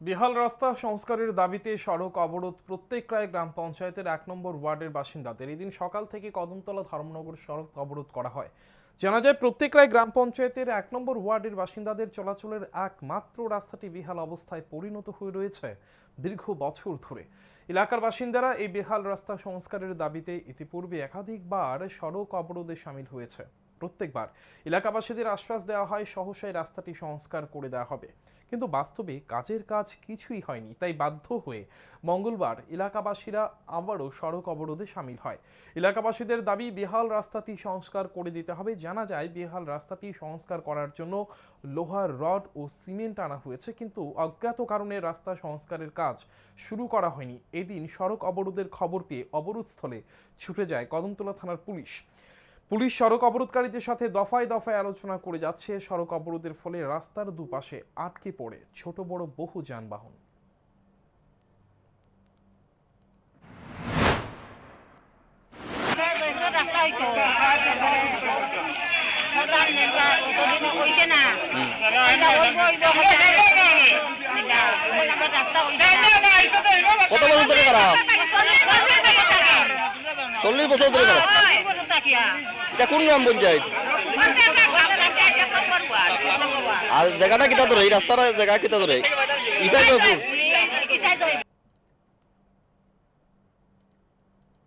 বিহাল রাস্তা সংস্কারের দাবিতে সড়ক অবরোধ প্রত্যেক রায় গ্রাম পঞ্চায়েতের এক নম্বর ওয়ার্ডের বাসিন্দাদের। এদিন সকাল থেকে কদমতলা ধর্মনগর সড়ক অবরোধ করা হয়। জানা যায় প্রত্যেক রায় গ্রাম পঞ্চায়েতের এক নম্বর ওয়ার্ডের বাসিন্দাদের চলাচলের একমাত্র রাস্তাটি বিহাল অবস্থায় পরিণত হয়ে রয়েছে দীর্ঘ বছর ধরে। এলাকার বাসিন্দারা এই বেহাল রাস্তা সংস্কারের দাবিতে ইতিপূর্বে একাধিকবার সড়ক অবরোধে সামিল হয়েছে। প্রত্যেকবার এলাকাবাসীদের আশ্বাস দেওয়া হয়, সহসায় রাস্তাটি সংস্কার করে দেওয়া হবে। কিন্তু বাস্তবে কাজের কাজ কিছুই হয়নি, তাই বাধ্য হয়ে মঙ্গলবার এলাকাবাসীরা আবারও সড়ক অবরোধে সামিল হয়। এলাকাবাসীদের দাবি, বেহাল রাস্তাটি সংস্কার করে দিতে হবে। জানা যায়, বেহাল রাস্তাটি সংস্কার করার জন্য লোহার রড ও সিমেন্ট আনা হয়েছে, কিন্তু অজ্ঞাত কারণে রাস্তা সংস্কারের কাজ শুরু করা হয়নি। এদিন সড়ক অবরোধের খবর পেয়ে অবরোধস্থলে ছুটে যায় কদমতলা থানার পুলিশ। পুলিশ সড়ক অবরোধকারীদের সাথে দফায় দফায় আলোচনা করে যাচ্ছে। সড়ক অবরোধের ফলে রাস্তার দুপাশে আটকে পড়ে ছোট বড় বহু যানবাহন। কত বছর ধরে করা চল্লিশ বছর ধরে করা কোন গ্রাম পঞ্চায়েত? আর জায়গাটা কিতা তো রে রাস্তার জায়গা কিতা ধরে? ইসাই